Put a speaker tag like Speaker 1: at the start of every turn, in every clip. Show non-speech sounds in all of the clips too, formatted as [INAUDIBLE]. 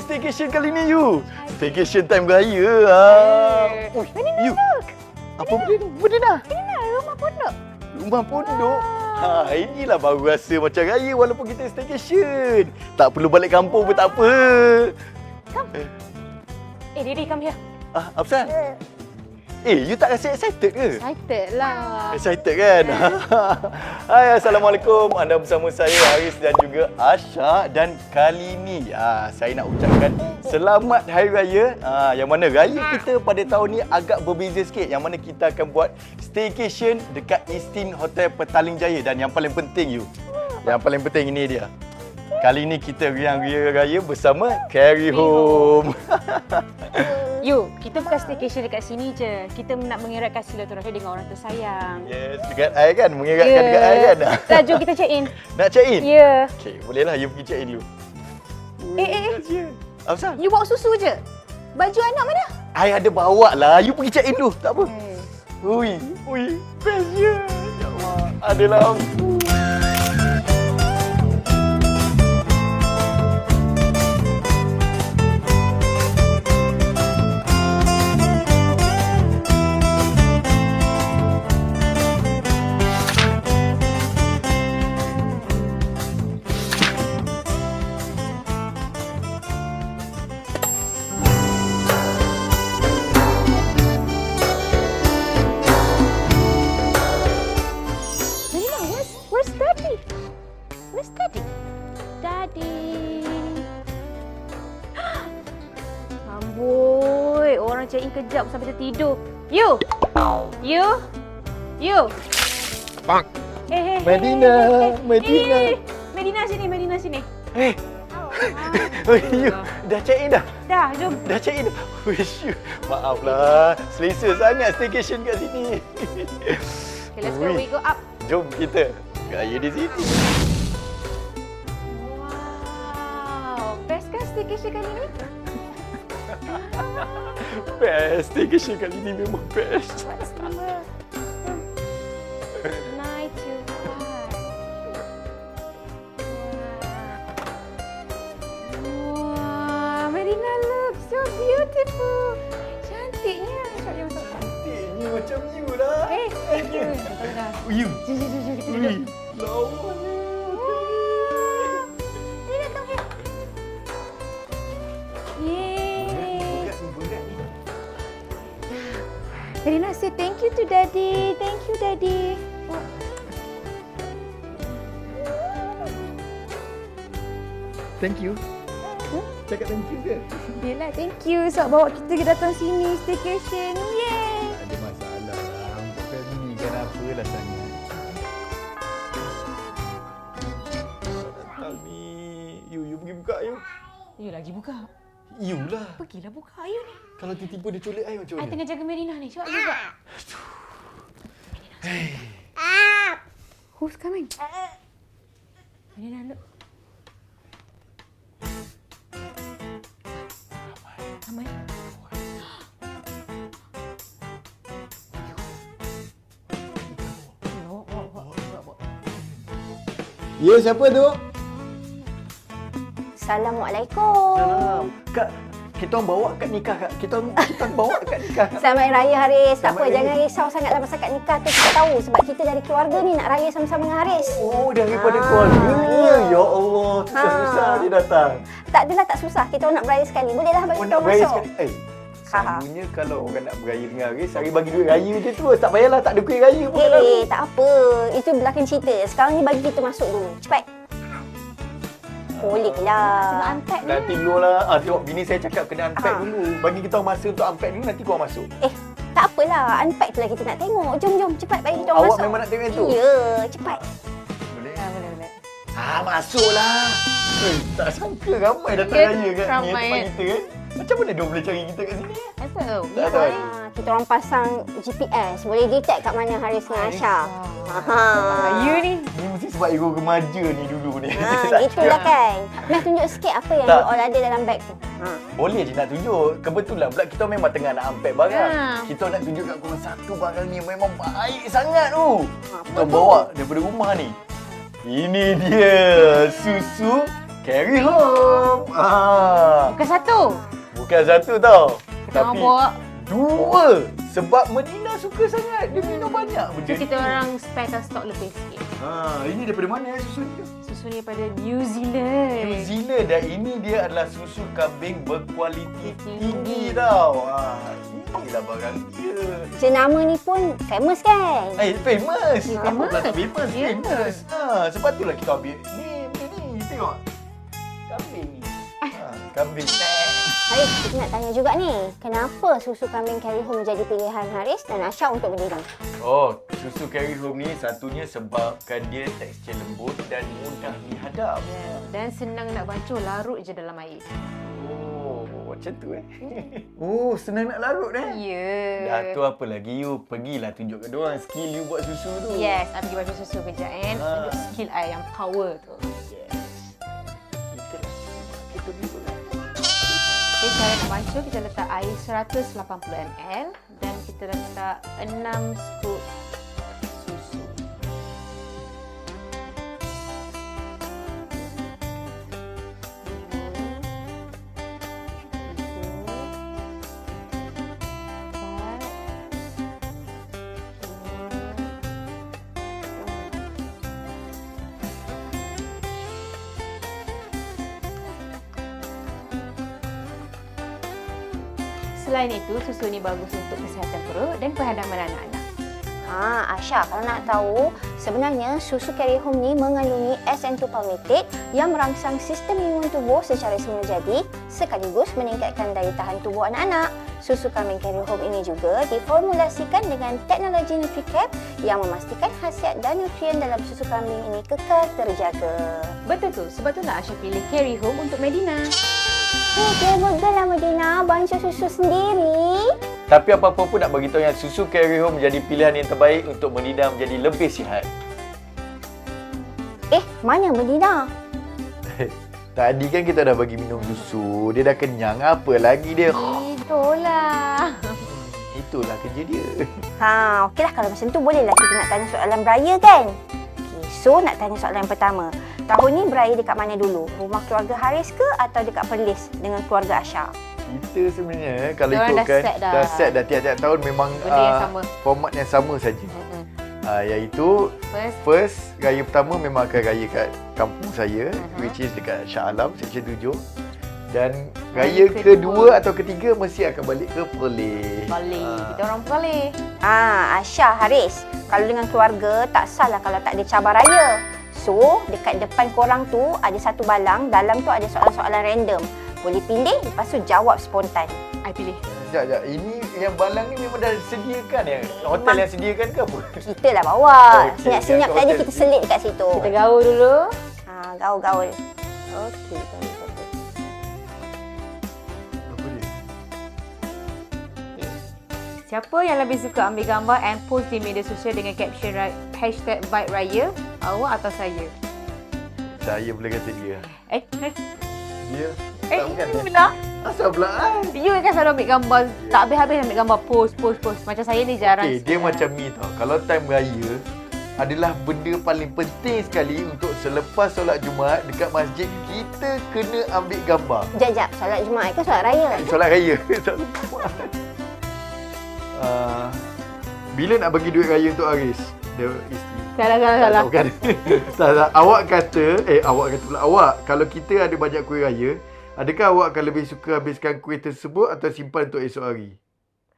Speaker 1: staycation kali ni you? Staycation time raya. Ha. Ui, you. Apa benda ni? Benda dah.
Speaker 2: Ini rumah pondok.
Speaker 1: Rumah pondok. Ha, inilah baru rasa macam raya walaupun kita staycation. Tak perlu balik kampung pun tak apa.
Speaker 2: Eh, Didi, come here.
Speaker 1: Ah, Afsan. Eh, you tak rasa excited ke?
Speaker 2: Excited lah.
Speaker 1: Excited kan? [LAUGHS] Hai, Assalamualaikum. Anda bersama saya Haris dan juga Asha dan kali ni ah, saya nak ucapkan selamat Hari Raya. Ah, yang mana raya kita pada tahun ni agak berbeza sikit. Yang mana kita akan buat staycation dekat Istin Hotel Petaling Jaya dan yang paling penting you. Yang paling penting ini dia. Kali ni kita riang ria raya bersama Carry Home. [LAUGHS]
Speaker 2: You, kita bukan staycation dekat sini je. Kita nak mengeratkan silaturahmi dengan orang tersayang.
Speaker 1: yes, dekat air kan? Mengeratkan dekat air kan? [LAUGHS]
Speaker 2: Dah, jom kita check in.
Speaker 1: Nak check in?
Speaker 2: Ya. Yeah.
Speaker 1: Okey, bolehlah you pergi check in dulu.
Speaker 2: Eh, eh, eh.
Speaker 1: Afsal,
Speaker 2: You bawa susu je. Baju anak mana?
Speaker 1: I ada bawa lah. You pergi check in dulu. Tak apa.
Speaker 2: Eh.
Speaker 1: Ui, ui, best je. Ya Allah. Adalah.
Speaker 2: Tertidur. You! You! You!
Speaker 1: Bang.
Speaker 2: Eh, eh, eh,
Speaker 1: Medina,
Speaker 2: eh, eh,
Speaker 1: Medina.
Speaker 2: eh, eh, Medina sini, Medina sini.
Speaker 1: Eh, [LAUGHS] ui, you dah check in dah?
Speaker 2: Dah, jom.
Speaker 1: Dah check in dah? Wish you. Maaflah. Selesa sangat staycation kat sini.
Speaker 2: Okay, let's go. We go up.
Speaker 1: Jom kita gaya di sini.
Speaker 2: Wow. Best kan staycation kali ni? [LAUGHS]
Speaker 1: Best. Best.
Speaker 2: Two five. Wow. Wah, Medina looks so beautiful. Cantiknya.
Speaker 1: Cantiknya macam you lah.
Speaker 2: Eh, thank you. Dah.
Speaker 1: You.
Speaker 2: Kita
Speaker 1: Ui,
Speaker 2: duduk.
Speaker 1: lawa
Speaker 2: Thank you.
Speaker 1: Cakap thank you ke?
Speaker 2: Yelah, thank you sebab bawa kita datang sini staycation. Yay!
Speaker 1: Tak ada masalah lah. Untuk family kan apalah sangat. Datang ni. You, you pergi buka you.
Speaker 2: You lagi buka.
Speaker 1: You lah.
Speaker 2: Pergilah buka you ni.
Speaker 1: Kalau tiba-tiba dia culik I macam
Speaker 2: I
Speaker 1: mana?
Speaker 2: tengah jaga Merina ni. Cepat you buka. Who's coming? Merina, look.
Speaker 1: Ya, siapa tu?
Speaker 3: Assalamualaikum.
Speaker 1: Salam. Kak, kita orang bawa kat nikah kak. Kita orang, kita orang bawa kat nikah kak.
Speaker 3: Selamat Hari Raya Haris. Tak
Speaker 1: Selamat
Speaker 3: apa,
Speaker 1: Hari
Speaker 3: jangan
Speaker 1: Raya.
Speaker 3: risau sangatlah pasal kat nikah tu kita tahu sebab kita dari keluarga ni nak raya sama-sama dengan Haris.
Speaker 1: Oh, daripada
Speaker 3: Ah,
Speaker 1: keluarga.
Speaker 3: ya.
Speaker 1: Ya Allah, susah-susah
Speaker 3: Ha.
Speaker 1: dia datang.
Speaker 3: Tak adalah tak susah. Kita orang nak beraya sekali. Bolehlah bagi
Speaker 1: Oh,
Speaker 3: kita masuk.
Speaker 1: sekali. Eh,
Speaker 3: Ha, ha.
Speaker 1: Selalunya kalau orang nak beraya dengan Haris, hari bagi duit raya je terus. Tak payahlah, tak ada kuih raya pun.
Speaker 3: Eh, tak apa. Itu belakang cerita. Sekarang ni bagi kita masuk dulu. Cepat. Boleh lah.
Speaker 2: unpack ni.
Speaker 1: Nanti dulu lah. Ah, tengok bini saya cakap kena unpack
Speaker 3: Ah.
Speaker 1: dulu. Bagi kita masa untuk unpack dulu, nanti korang masuk.
Speaker 3: Eh, tak apalah. Unpack tu lah kita nak tengok. Jom, jom. Cepat bagi kita
Speaker 1: Awak
Speaker 3: masuk.
Speaker 1: memang nak tengok yang tu?
Speaker 3: Ya, cepat.
Speaker 1: Boleh?
Speaker 2: Ah, boleh, boleh.
Speaker 1: Ah, masuklah. Eh, tak sangka ramai datang
Speaker 2: Kan,
Speaker 1: raya kat ni
Speaker 2: ramai
Speaker 1: tempat
Speaker 2: kan?
Speaker 1: kita kan. Macam mana dia boleh cari kita kat sini?
Speaker 2: Apa?
Speaker 1: Tak tahu.
Speaker 3: Ah, kita orang pasang GPS. Boleh detect kat mana Haris dengan Aisyah. Aha.
Speaker 2: You ni.
Speaker 1: Ni mesti sebab ego remaja ni dulu ni.
Speaker 3: Ha, [LAUGHS]
Speaker 1: Tak
Speaker 3: gitulah kan. Meh tunjuk sikit apa yang
Speaker 1: Tak.
Speaker 3: you all ada dalam beg tu. Ha.
Speaker 1: Boleh je nak tunjuk. Kebetulan pula kita memang tengah nak unpack barang.
Speaker 2: Ha.
Speaker 1: Kita nak tunjuk kat korang satu barang ni memang baik sangat tu.
Speaker 3: Apa
Speaker 1: Kita
Speaker 3: tu?
Speaker 1: bawa daripada rumah ni. Ini dia susu carry home. Ah,
Speaker 2: Bukan satu.
Speaker 1: Bukan satu tau. Tapi
Speaker 2: bawa.
Speaker 1: dua. Sebab Medina suka sangat. Dia minum banyak
Speaker 2: So,
Speaker 1: benda
Speaker 2: kita
Speaker 1: ni.
Speaker 2: orang sparekan stok lebih sikit.
Speaker 1: Ha, ini daripada mana eh susu ni?
Speaker 2: Susu ni daripada New Zealand.
Speaker 1: New Zealand dan ini dia adalah susu kambing berkualiti
Speaker 2: Tinggi.
Speaker 1: tinggi tau. Ha, inilah barang dia.
Speaker 3: Jenama ni pun famous kan?
Speaker 1: Eh, famous.
Speaker 2: Ya,
Speaker 1: Apa pula tak
Speaker 2: famous.
Speaker 1: famous?
Speaker 2: Ya.
Speaker 1: Famous. Ha, sebab itulah kita ambil ni, ni, ni. Tengok. Kambing ni. Ha, kambing.
Speaker 3: Haris, kita nak tanya juga ni. Kenapa susu kambing Carry Home menjadi pilihan Haris dan Asha untuk berdiri?
Speaker 1: Oh, susu carry home ni satunya sebabkan dia tekstur lembut dan mudah dihadap.
Speaker 2: Ya, Dan senang nak basuh, larut je dalam air.
Speaker 1: Oh, macam tu eh. Oh, senang nak larut eh.
Speaker 2: Ya.
Speaker 1: Dah tu apa lagi you pergilah tunjuk kat orang skill you buat susu tu.
Speaker 2: Yes, I pergi basuh susu kejap kan.
Speaker 1: Ah.
Speaker 2: Tunjuk skill I yang power tu. Nak basuh, kita letak air 180ml dan kita letak 6 scoop Selain itu, susu ni bagus untuk kesihatan perut dan perhadaman anak-anak.
Speaker 3: Ha, Asha, kalau nak tahu, sebenarnya susu Carry Home ni mengandungi SN2 palmitate yang merangsang sistem imun tubuh secara semula jadi sekaligus meningkatkan daya tahan tubuh anak-anak. Susu kambing Carry Home ini juga diformulasikan dengan teknologi NutriCap yang memastikan khasiat dan nutrien dalam susu kambing ini kekal terjaga.
Speaker 2: Betul tu, sebab tu nak Asya pilih Carry Home untuk Medina.
Speaker 3: Dia betul lah Medina, bangsa susu sendiri.
Speaker 1: Tapi apa-apa pun nak beritahu yang susu carry home menjadi pilihan yang terbaik untuk Medina menjadi lebih sihat.
Speaker 3: Eh, mana Medina? [LAUGHS]
Speaker 1: Tadi kan kita dah bagi minum susu, dia dah kenyang, apa lagi dia?
Speaker 2: Itulah. [LAUGHS]
Speaker 1: Itulah kerja dia. [LAUGHS]
Speaker 3: Ha, okeylah kalau macam tu bolehlah kita nak tanya soalan beraya kan? Okay, so nak tanya soalan yang pertama. Tahun ni beraya dekat mana dulu? Rumah keluarga Haris ke atau dekat Perlis dengan keluarga Asha?
Speaker 1: Kita sebenarnya kalau
Speaker 2: Diorang dah
Speaker 1: ikutkan
Speaker 2: set dah.
Speaker 1: dah set dah tiap-tiap tahun memang
Speaker 2: Benda yang
Speaker 1: ah,
Speaker 2: sama.
Speaker 1: format yang sama saja.
Speaker 2: Mm-mm.
Speaker 1: Uh, iaitu
Speaker 2: First,
Speaker 1: first raya pertama memang akan raya kat kampung saya
Speaker 2: Mhm.
Speaker 1: which is dekat Shah Alam section 7 dan
Speaker 2: Raya
Speaker 1: raya
Speaker 2: kedua.
Speaker 1: kedua atau ketiga mesti akan balik ke Perlis.
Speaker 2: Bali.
Speaker 1: Ah.
Speaker 2: Kita orang Bali.
Speaker 3: Ah, Asha, Haris. Kalau dengan keluarga tak salah kalau tak ada cabar raya. So, dekat depan korang tu ada satu balang, dalam tu ada soalan-soalan random. Boleh pilih, lepas tu jawab spontan.
Speaker 2: I pilih.
Speaker 1: Sekejap, sekejap. Ini yang balang ni memang dah sediakan ya? Hotel
Speaker 3: Memang.
Speaker 1: yang sediakan ke apa?
Speaker 3: Kita lah bawa.
Speaker 1: Okey,
Speaker 3: Senyap-senyap tadi kita selit kat situ.
Speaker 2: Kita gaul dulu.
Speaker 3: Ha, gaul-gaul.
Speaker 2: Okey. Siapa yang lebih suka ambil gambar and post di media sosial dengan caption hashtag Vibe Raya? Awak atau saya?
Speaker 1: Saya boleh kata dia.
Speaker 2: Eh, eh,
Speaker 1: Dia?
Speaker 2: eh
Speaker 1: dia.
Speaker 2: pula.
Speaker 1: Asal pula kan?
Speaker 2: You kan selalu ambil gambar, tak habis-habis ambil gambar post, post, post. Macam saya ni jarang.
Speaker 1: Okay, dia macam ni tau. Kalau time raya adalah benda paling penting sekali untuk selepas solat Jumaat dekat masjid kita kena ambil gambar.
Speaker 3: Sekejap, sekejap. Solat Jumaat ke solat raya?
Speaker 1: Solat raya. [LAUGHS] Solat Jumaat. Bila nak bagi duit raya untuk Aris? Dia isteri.
Speaker 2: Salah, salah, salah.
Speaker 1: bukan. [LAUGHS] tak, tak. Awak kata, eh awak kata pula awak, kalau kita ada banyak kuih raya, adakah awak akan lebih suka habiskan kuih tersebut atau simpan untuk esok hari?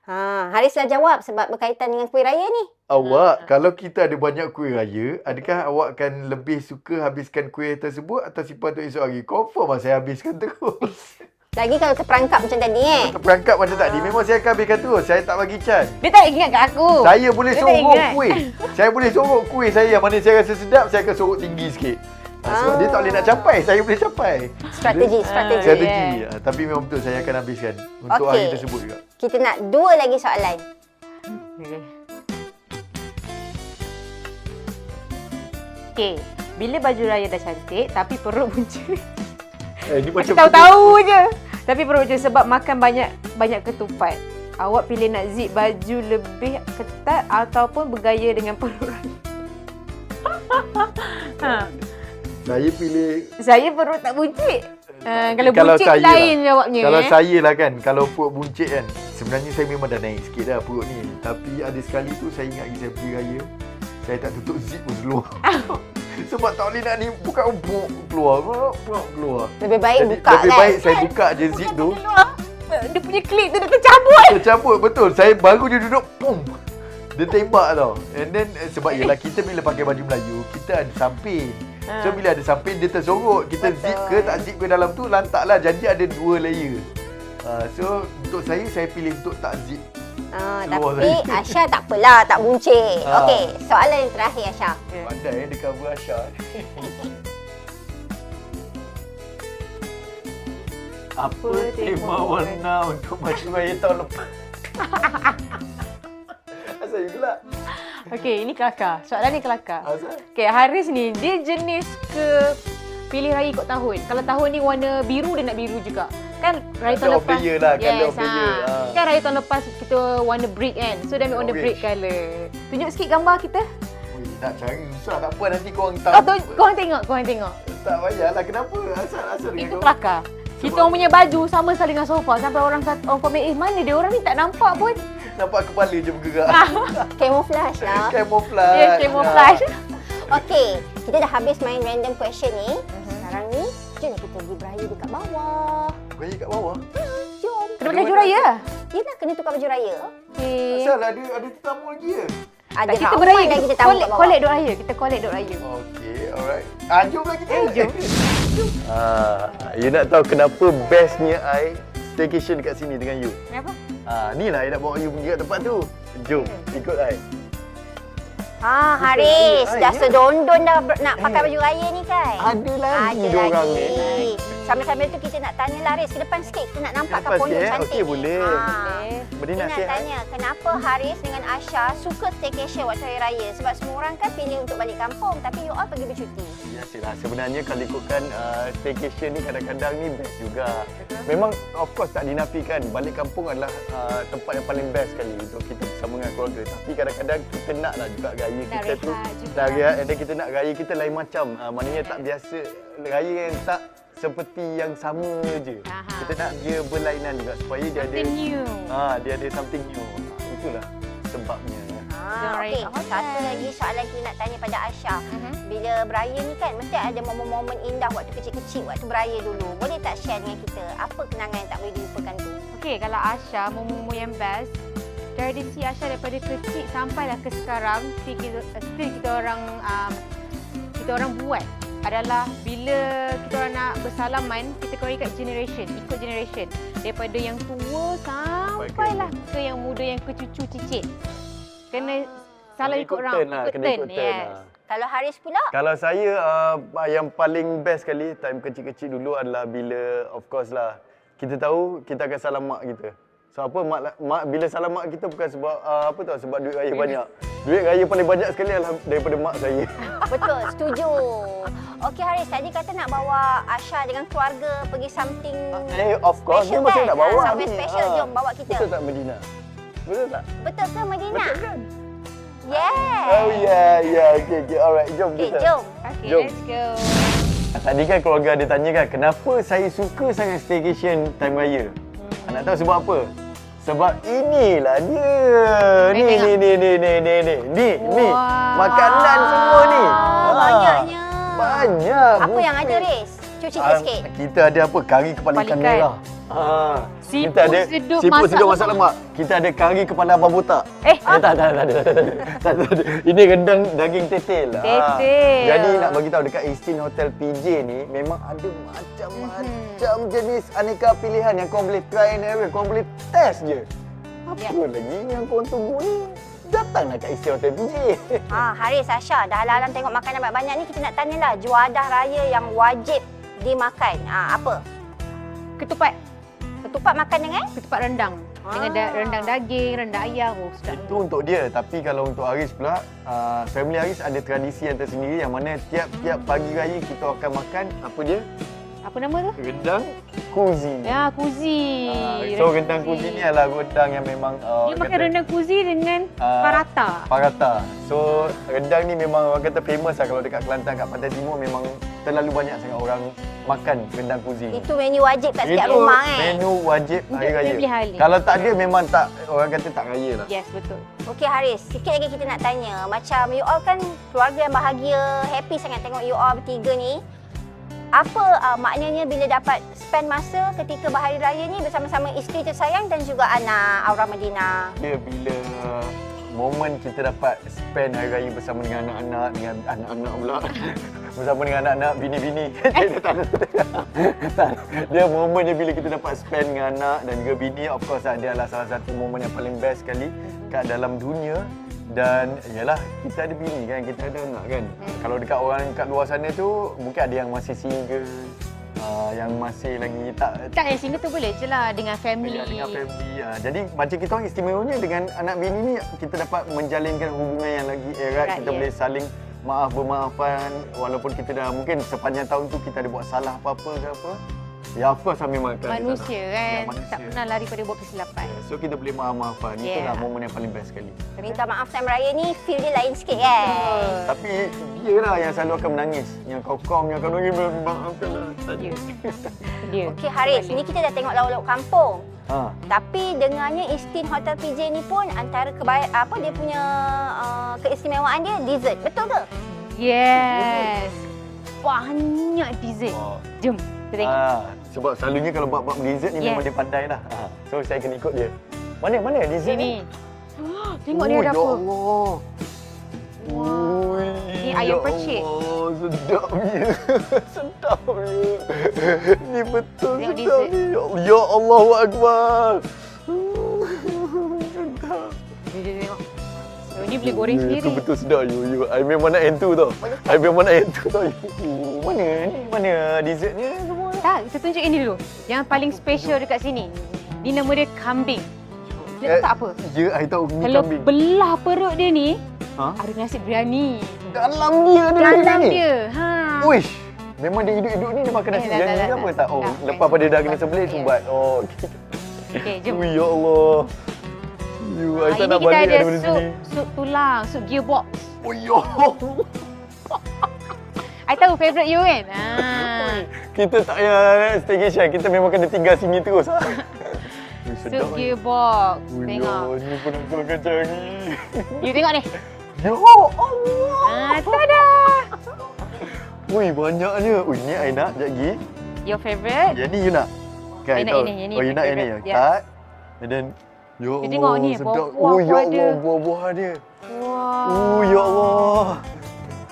Speaker 3: Ha, Haris dah jawab sebab berkaitan dengan kuih raya ni.
Speaker 1: Awak, kalau kita ada banyak kuih raya, adakah awak akan lebih suka habiskan kuih tersebut atau simpan untuk esok hari? Confirm lah saya habiskan terus. [LAUGHS]
Speaker 3: Lagi kalau terperangkap macam tadi eh.
Speaker 1: Terperangkap macam tadi, memang saya akan habiskan terus. Saya tak bagi can.
Speaker 2: Dia tak ingat kat aku.
Speaker 1: Saya boleh
Speaker 2: Dia tak
Speaker 1: sorok
Speaker 2: ingat.
Speaker 1: kuih. [LAUGHS] Saya boleh sorok kuih saya yang mana saya rasa sedap, saya akan sorok tinggi sikit. Ha, sebab
Speaker 3: Ah.
Speaker 1: dia tak boleh nak capai, saya boleh capai.
Speaker 3: Strategi,
Speaker 2: Ah,
Speaker 3: strategi.
Speaker 1: Strategi.
Speaker 2: Yeah.
Speaker 1: Ha, tapi memang betul saya akan habiskan untuk
Speaker 3: Okey.
Speaker 1: hari tersebut juga.
Speaker 3: Kita nak dua lagi soalan.
Speaker 2: Okay. Okay. Bila baju raya dah cantik tapi perut [LAUGHS] buncit.
Speaker 1: Eh, ini
Speaker 2: Macam tahu-tahu je. Tapi buncit sebab makan banyak banyak ketupat. Awak pilih nak zip baju lebih ketat ataupun bergaya dengan perut raya. [LAUGHS] ha.
Speaker 1: Saya pilih
Speaker 2: Saya perut tak buncit. Uh, kalau,
Speaker 1: Kalau
Speaker 2: buncit
Speaker 1: saya
Speaker 2: lain
Speaker 1: lah.
Speaker 2: jawabnya.
Speaker 1: Kalau
Speaker 2: eh.
Speaker 1: saya lah kan, kalau perut buncit kan, sebenarnya saya memang dah naik sikit dah perut ni. Tapi ada sekali tu saya ingat lagi saya pergi raya, saya tak tutup zip pun keluar. [LAUGHS] Sebab tak boleh nak ni buka buk keluar, buk buk keluar.
Speaker 3: Lebih baik
Speaker 1: Jadi,
Speaker 3: buka
Speaker 1: lebih
Speaker 3: kan.
Speaker 1: baik saya buka je zip tu.
Speaker 2: Keluar. Dia punya klip tu dah tercabut.
Speaker 1: Tercampur betul. Saya baru je duduk, pum. Dia tembak tau. And then eh, sebab yelah kita bila pakai baju Melayu, kita ada samping. So
Speaker 2: Ha.
Speaker 1: bila ada samping dia tersorot. Kita
Speaker 3: Betul.
Speaker 1: zip ke tak zip ke dalam tu lantaklah jadi ada dua layer. Uh, so untuk saya saya pilih untuk tak zip.
Speaker 3: Ah,
Speaker 1: Keluar
Speaker 3: tapi
Speaker 1: tadi. [LAUGHS]
Speaker 3: Asha tak apalah, tak buncit.
Speaker 1: Ah.
Speaker 3: Okey, soalan yang terakhir Asha.
Speaker 1: Pandai eh dia cover Asha. [LAUGHS] Apa tema warna untuk maju raya tahun lepas? [LAUGHS] Asal you gelak?
Speaker 2: Okey, ini kelakar. Soalan ni kelakar.
Speaker 1: Asal?
Speaker 2: Okey, Haris ni dia jenis ke pilih raya ikut tahun. Kalau tahun ni warna biru dia nak biru juga. Kan raya tahun
Speaker 1: of the
Speaker 2: lepas.
Speaker 1: year lah, of the
Speaker 2: ha.
Speaker 1: year, ha.
Speaker 2: Kan raya tahun lepas kita warna brick kan. So dia ambil warna brick colour. Tunjuk sikit gambar kita.
Speaker 1: Ui, nak cari susah tak apa nanti korang tahu.
Speaker 2: Oh, tu, korang tengok, korang tengok.
Speaker 1: Tak payahlah kenapa? Asal asal dengan
Speaker 2: Itu
Speaker 1: kau.
Speaker 2: kelakar. Kita orang punya baju sama sekali dengan sofa sampai orang kata orang komen eh mana dia orang ni tak nampak pun.
Speaker 1: Nampak kepala je bergerak. [LAUGHS]
Speaker 3: Camouflage lah. [LAUGHS]
Speaker 1: Camouflage.
Speaker 2: Dia camouflage. [LAUGHS]
Speaker 3: Okey, kita dah habis main random question ni. Sekarang ni, jom kita pergi beraya dekat bawah.
Speaker 1: Raya kat bawah.
Speaker 3: Jom.
Speaker 2: Kena pakai baju raya.
Speaker 3: Yelah, kena tukar baju raya.
Speaker 2: Okey.
Speaker 1: Asal ada ada tetamu lagi ya?
Speaker 3: Ada
Speaker 2: Tak, kita
Speaker 3: ramai
Speaker 2: beraya kita
Speaker 3: kita tahu
Speaker 2: collect,
Speaker 3: kat bawah.
Speaker 2: collect duk raya. Kita collect duk raya.
Speaker 1: Okey, alright. Ah, jom lah kita.
Speaker 2: Eh, jom. [LAUGHS]
Speaker 1: Ah, you nak tahu kenapa bestnya I staycation dekat sini dengan you?
Speaker 2: Kenapa?
Speaker 1: Ah, ni lah I nak bawa you pergi kat tempat tu. Jom, ikut I.
Speaker 3: Ha, Haris, dah
Speaker 1: ya.
Speaker 3: sedondon dah nak pakai
Speaker 1: Eh.
Speaker 3: baju raya ni kan?
Speaker 1: Ada lagi
Speaker 3: Ada
Speaker 1: diorang
Speaker 3: lagi.
Speaker 1: ni.
Speaker 3: Sambil-sambil tu kita nak tanya Haris ke depan sikit kita nak pondok
Speaker 1: sikit, eh?
Speaker 3: cantik
Speaker 1: Okey, boleh.
Speaker 3: Ha.
Speaker 2: Boleh.
Speaker 3: Kita nak
Speaker 1: nasihat.
Speaker 3: tanya kenapa Haris dengan Asha suka staycation waktu hari raya sebab semua orang kan pilih untuk balik kampung tapi you all pergi bercuti.
Speaker 1: Biasalah sebenarnya kalau ikutkan uh, staycation ni kadang-kadang ni best juga. Memang of course tak dinafikan balik kampung adalah uh, tempat yang paling best sekali untuk kita bersama dengan keluarga. Tapi kadang-kadang kita naklah juga gaya
Speaker 2: Nak
Speaker 1: kita tu.
Speaker 2: juga.
Speaker 1: Nak rehat and then kita nak gaya kita lain macam. Uh, maknanya tak biasa gaya yang tak seperti yang sama je.
Speaker 2: Aha.
Speaker 1: Kita nak dia berlainan juga supaya dia ada
Speaker 2: Something new.
Speaker 1: ah dia ada something new. Ah, itulah sebabnya.
Speaker 3: Ha, okey.
Speaker 2: kat hotel.
Speaker 3: Satu lagi soalan kita nak tanya pada Asha.
Speaker 2: Mhm.
Speaker 3: Bila beraya ni kan mesti ada momen-momen indah waktu kecil-kecil waktu beraya dulu. Boleh tak share dengan kita apa kenangan yang tak boleh dilupakan tu?
Speaker 2: Okey, kalau Asha momo yang best tradisi Asha daripada kecil sampailah ke sekarang still kita, still kita orang um, kita orang buat adalah bila kita orang nak bersalaman kita kena ikat generation ikut generation daripada yang tua sampailah ke yang muda yang ke cucu cicit kena salah
Speaker 1: Kena
Speaker 2: ikut orang
Speaker 1: turn lah, kena ikut turn
Speaker 3: Ya.
Speaker 2: yes
Speaker 1: lah.
Speaker 3: Kalau Haris pula?
Speaker 1: Kalau saya uh, yang paling best sekali time kecil-kecil dulu adalah bila of course lah kita tahu kita akan salam mak kita. So apa mak, mak bila salam mak kita bukan sebab uh, apa tahu sebab duit raya banyak. [LAUGHS] Duit raya paling banyak sekali adalah daripada mak saya. [LAUGHS]
Speaker 3: Betul, setuju. Okey Haris, tadi kata nak bawa Asha dengan keluarga pergi something
Speaker 1: Eh of course
Speaker 3: Special
Speaker 1: memang saya
Speaker 3: kan?
Speaker 1: nak bawa
Speaker 3: Ah, somewhere
Speaker 1: ni.
Speaker 3: special.
Speaker 1: Ah.
Speaker 3: Jom, bawa kita.
Speaker 1: Betul tak Medina? Betul tak?
Speaker 3: Betul ke Medina?
Speaker 1: Betul kan?
Speaker 3: Yeah.
Speaker 1: Oh yeah, yeah. Okay, okay. Alright, jom
Speaker 3: Okey,
Speaker 1: kita.
Speaker 3: jom.
Speaker 2: okay
Speaker 1: Jom.
Speaker 2: let's go
Speaker 1: Tadi kan keluarga ada tanya kan, kenapa saya suka sangat staycation time raya? Hmm. Nak tahu sebab apa? Sebab inilah dia. Ni ni ni ni ni ni ni. Ni ni.
Speaker 2: Wah.
Speaker 1: Makanan semua ni.
Speaker 3: Ah,
Speaker 1: Ah,
Speaker 3: Banyaknya.
Speaker 1: Banyak.
Speaker 3: Apa yang ada
Speaker 1: buffet
Speaker 3: cerita
Speaker 1: um,
Speaker 3: sikit.
Speaker 1: Kita ada apa? Kari kepala ikan merah. Ha.
Speaker 2: Siput
Speaker 1: kita ada siput
Speaker 2: masak
Speaker 1: masak
Speaker 2: lemak.
Speaker 1: Kita ada kari kepala abang botak.
Speaker 2: Eh,
Speaker 1: ah. ah. tak, tak, tak, tak, tak, tak, Ini rendang daging tetel. Ah.
Speaker 2: Tetel. Ha.
Speaker 1: Jadi nak bagi tahu dekat Istin Hotel PJ ni memang ada macam-macam mm-hmm. jenis aneka pilihan yang kau boleh try and error, kau boleh test je. Apa
Speaker 2: yeah.
Speaker 1: lagi yang kau tunggu ni? Datanglah kat Eastin Hotel PJ.
Speaker 3: Ha, Haris, Asha, dah alam tengok makanan banyak-banyak ni, kita nak tanyalah juadah raya yang wajib dimakan. Ha, apa?
Speaker 2: ketupat
Speaker 3: Ketupat makan dengan?
Speaker 2: ketupat rendang dengan da-
Speaker 3: Ah.
Speaker 2: rendang daging rendang ayam oh sedap
Speaker 1: Itu untuk dia. Tapi kalau untuk Haris pula, uh, family Haris ada tradisi yang tersendiri yang mana tiap-tiap pagi raya kita akan makan apa dia?
Speaker 2: apa nama tu
Speaker 1: Rendang kuzi.
Speaker 2: ya kuzi
Speaker 1: Ah, So rendang kuzi ni adalah rendang yang memang uh,
Speaker 2: Dia makan rendang kuzi dengan
Speaker 1: Ah,
Speaker 2: parata.
Speaker 1: Parata. So rendang ni memang orang kata famous lah kalau dekat Kelantan kat Pantai Timur memang terlalu banyak sangat orang makan rendang kuzi.
Speaker 3: Itu menu wajib kat setiap
Speaker 1: Itu
Speaker 3: rumah eh.
Speaker 1: menu wajib hari raya.
Speaker 2: hari.
Speaker 1: Kalau tak ada memang tak orang kata tak raya lah.
Speaker 2: Yes, betul.
Speaker 3: Okey Haris, sikit lagi kita nak tanya. Macam you all kan keluarga yang bahagia, happy sangat tengok you all bertiga ni. Apa uh, maknanya bila dapat spend masa ketika berhari raya ni bersama-sama isteri tersayang dan juga anak Aura Medina?
Speaker 1: Dia bila momen kita dapat spend hari raya bersama dengan anak-anak dengan anak-anak pula. [LAUGHS] Bersama dengan anak-anak bini-bini. [LAUGHS] Dia tak [LAUGHS] tak. dia momen dia bila kita dapat spend dengan anak dan juga bini of course dia adalah salah satu momen yang paling best sekali kat dalam dunia. Dan yalah kita ada bini kan kita ada anak kan. Kalau dekat orang kat luar sana tu mungkin ada yang masih single yang masih lagi tak
Speaker 2: Tak yang single tu boleh je lah dengan family.
Speaker 1: Ya, dengan family. Ha. Jadi macam kita orang istimewanya dengan anak bini ni kita dapat menjalinkan hubungan yang lagi erat. Kita
Speaker 2: ya.
Speaker 1: boleh saling maaf bermaafan walaupun kita dah mungkin sepanjang tahun tu kita ada buat salah apa-apa ke apa. Ya of course lah memang akan ada
Speaker 2: Manusia
Speaker 1: salah.
Speaker 2: kan.
Speaker 1: Ya, manusia.
Speaker 2: Tak pernah lari pada buat kesilapan.
Speaker 1: So kita boleh maaf-maafan.
Speaker 2: Yeah.
Speaker 1: Itulah momen yang paling best sekali.
Speaker 3: Minta maaf time raya ni feel dia lain sikit kan?
Speaker 1: Tapi dia lah yang selalu akan menangis. Yang kau-kau yang akan menangis maafkan lah.
Speaker 2: Dia. Dia.
Speaker 3: Okey Haris, ni kita dah tengok lauk-lauk kampung.
Speaker 1: Ha.
Speaker 3: Tapi dengarnya Istin Hotel PJ ni pun antara kebaya, apa dia punya uh, keistimewaan dia dessert. Betul ke?
Speaker 2: Yes. Banyak dessert. Jom, kita tengok.
Speaker 1: Ah, sebab selalunya kalau buat-buat dessert ni
Speaker 2: Yeah.
Speaker 1: memang dia pandai lah. Ha. So saya kena ikut dia. Mana mana dessert
Speaker 2: Sini. Tengok
Speaker 1: Oh,
Speaker 2: dia ada
Speaker 1: ya
Speaker 2: apa.
Speaker 1: Allah.
Speaker 2: Wow.
Speaker 1: Ui,
Speaker 2: Ni ayam
Speaker 1: ya
Speaker 2: percik.
Speaker 1: Allah, sedapnya. [LAUGHS] sedapnya. Ni betul
Speaker 2: Tengok
Speaker 1: sedap
Speaker 2: dessert.
Speaker 1: ni. Ya Allah, ya Allahu Akbar. [LAUGHS] sedap.
Speaker 2: Dia, dia tengok. So, ni boleh goreng
Speaker 1: Ya,
Speaker 2: sendiri.
Speaker 1: Itu betul sedap you. you. I memang nak yang tu tau. I memang nak yang tu tau. Mana ni? Mana dessertnya?
Speaker 2: Tak, kita tunjuk ini dulu. Yang paling special dekat sini. Ni nama dia kambing. Dia
Speaker 1: Eh,
Speaker 2: tak apa.
Speaker 1: Ya, I tahu ni
Speaker 2: Kalau
Speaker 1: kambing.
Speaker 2: belah perut dia ni,
Speaker 1: Ha?
Speaker 2: ada nasi biryani.
Speaker 1: Dalam dia ada
Speaker 2: Dalam
Speaker 1: nasi ni.
Speaker 2: dia. Ha.
Speaker 1: Wish. Memang dia hidup-hidup ni dia makan nasi
Speaker 2: Eh, tak,
Speaker 1: biryani ke apa
Speaker 2: tak.
Speaker 1: Oh, lepas pada dah kena sebelah tu buat. Oh, okey. [LAUGHS]
Speaker 2: Okey, jom.
Speaker 1: Ui, ya Allah. You, I
Speaker 2: Ha, ini kita ada sup, sup tulang, sup gearbox.
Speaker 1: Oh, ya Allah. [LAUGHS]
Speaker 2: I tahu favourite you kan? Ha.
Speaker 1: Kita tak payah staycation. Kita memang kena tinggal sini terus. [LAUGHS] Ha? Sedap ni.
Speaker 2: gearbox.
Speaker 1: Ui, ya
Speaker 2: Tengok.
Speaker 1: Allah, ni pun aku akan cari.
Speaker 2: You tengok ni.
Speaker 1: Ya Allah.
Speaker 2: Ha, tada. [LAUGHS]
Speaker 1: Ui, banyaknya. Ui, ni I nak. Sekejap lagi.
Speaker 2: Your favourite?
Speaker 1: Yang ni you nak? Kan,
Speaker 2: I nak
Speaker 1: tahu.
Speaker 2: yang ni, yang ni
Speaker 1: Oh, you nak yang ni?
Speaker 2: Ya.
Speaker 1: Cut. And then, Ya
Speaker 2: You
Speaker 1: Allah,
Speaker 2: tengok ni,
Speaker 1: sedap.
Speaker 2: buah-buah
Speaker 1: Oh, ya. Allah, buah-buah dia.
Speaker 2: Wow.
Speaker 1: Oh, ya Allah.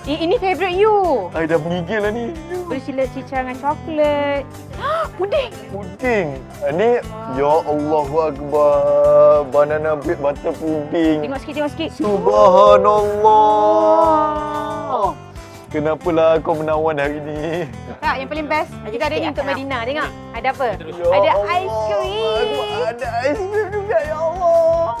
Speaker 2: Ini, ini favourite you.
Speaker 1: I dah menggigil lah ni.
Speaker 2: Boleh sila cicah dengan coklat. Puding.
Speaker 1: Puding. Ini, ya Allahu Akbar. Banana bread butter pudding.
Speaker 2: Tengok sikit, tengok sikit.
Speaker 1: Subhanallah. Kenapalah kau menawan hari ni?
Speaker 2: Tak, yang paling best.
Speaker 3: Ada
Speaker 2: Kita ada
Speaker 3: sikit
Speaker 2: ni untuk. Medina. Tengok. Ada apa?
Speaker 1: Ya
Speaker 2: Ada ais krim.
Speaker 1: Ada ais krim juga, ya Allah.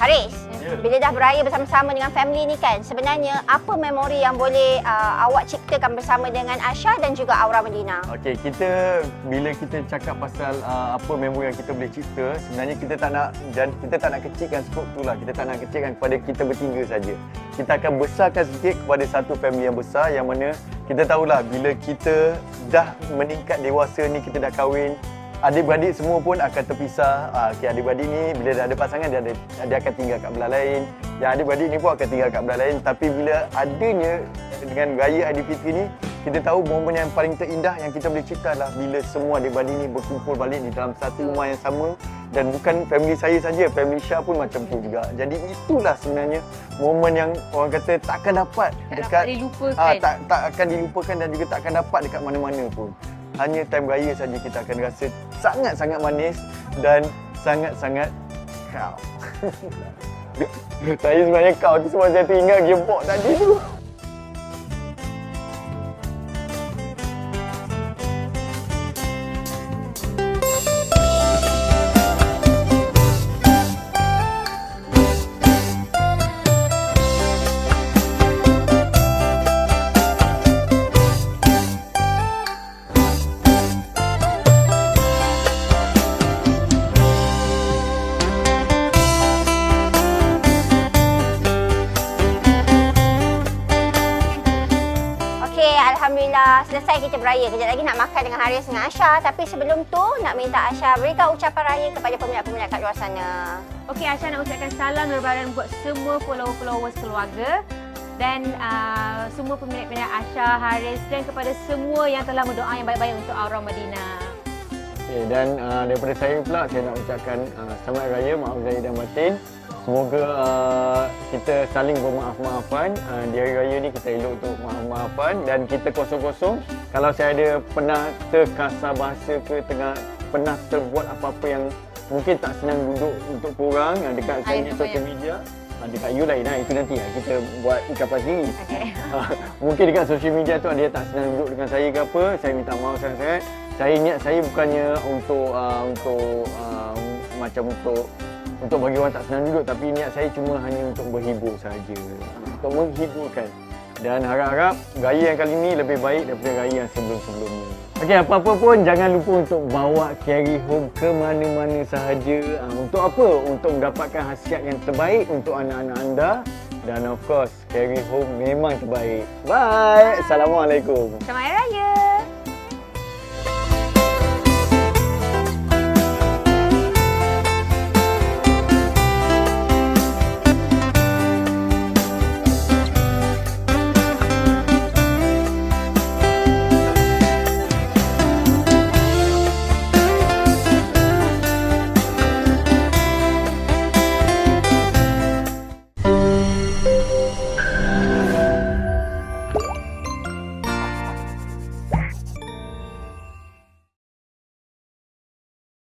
Speaker 3: Haris. Bila dah beraya bersama-sama dengan family ni kan, sebenarnya apa memori yang boleh uh, awak ciptakan bersama dengan Asha dan juga Aura Medina?
Speaker 1: Okey, kita bila kita cakap pasal uh, apa memori yang kita boleh cipta, sebenarnya kita tak nak dan kita tak nak kecilkan skop tu lah. Kita tak nak kecilkan kepada kita bertiga saja. Kita akan besarkan sikit kepada satu family yang besar yang mana kita tahulah bila kita dah meningkat dewasa ni, kita dah kahwin, adik-beradik semua pun akan terpisah. Ah, okay, adik-beradik ni bila dah ada pasangan dia ada dia akan tinggal kat belah lain. Yang adik-beradik ni pun akan tinggal kat belah lain. Tapi bila adanya dengan raya Aidilfitri ni, kita tahu momen yang paling terindah yang kita boleh cipta adalah bila semua adik-beradik ni berkumpul balik di dalam satu rumah yang sama dan bukan family saya saja, family Syah pun macam tu juga. Jadi itulah sebenarnya momen yang orang kata tak akan dapat
Speaker 2: Tak
Speaker 1: dekat
Speaker 2: dapat dilupakan.
Speaker 1: Ah, tak tak akan dilupakan dan juga tak akan dapat dekat mana-mana pun. Hanya time raya saja kita akan rasa sangat-sangat manis dan sangat-sangat kau. [LAUGHS] saya sebenarnya kau tu semua saya teringat gearbox tadi tu.
Speaker 3: Selesai kita beraya. Kejap lagi nak makan dengan Haris dengan Asha. Tapi sebelum tu nak minta Asha berikan ucapan raya kepada peminat-peminat kat luar sana.
Speaker 2: Okey, Aisyah nak ucapkan salam lebaran buat semua follower-followers keluarga dan uh, semua peminat-peminat Aisyah, Haris dan kepada semua yang telah berdoa yang baik-baik untuk Aura Madinah.
Speaker 1: Okay, dan uh, daripada saya pula saya nak ucapkan uh, selamat raya maaf zahir dan batin. Semoga uh, kita saling bermaaf-maafan. Uh, di hari raya ni kita elok untuk maaf-maafan dan kita kosong-kosong. Kalau saya ada pernah terkasar bahasa ke tengah pernah terbuat apa-apa yang mungkin tak senang duduk untuk korang uh, dekat saya
Speaker 2: Saya
Speaker 1: social media. Uh, dekat you lain lah, itu nanti lah kita buat ucapan sendiri.
Speaker 2: Okey.
Speaker 1: Ah, [LAUGHS] mungkin dekat social media tu dia tak senang duduk dengan saya ke apa saya minta maaf sangat-sangat saya niat saya bukannya untuk uh, untuk uh, macam untuk untuk bagi orang tak senang duduk tapi niat saya cuma hanya untuk berhibur saja untuk menghiburkan dan harap-harap gaya yang kali ini lebih baik daripada gaya yang sebelum-sebelumnya. Okey, apa-apa pun jangan lupa untuk bawa carry home ke mana-mana sahaja. Ah, untuk apa? Untuk mendapatkan khasiat yang terbaik untuk anak-anak anda. Dan of course, carry home memang terbaik. Bye. Assalamualaikum.
Speaker 2: Selamat Raya!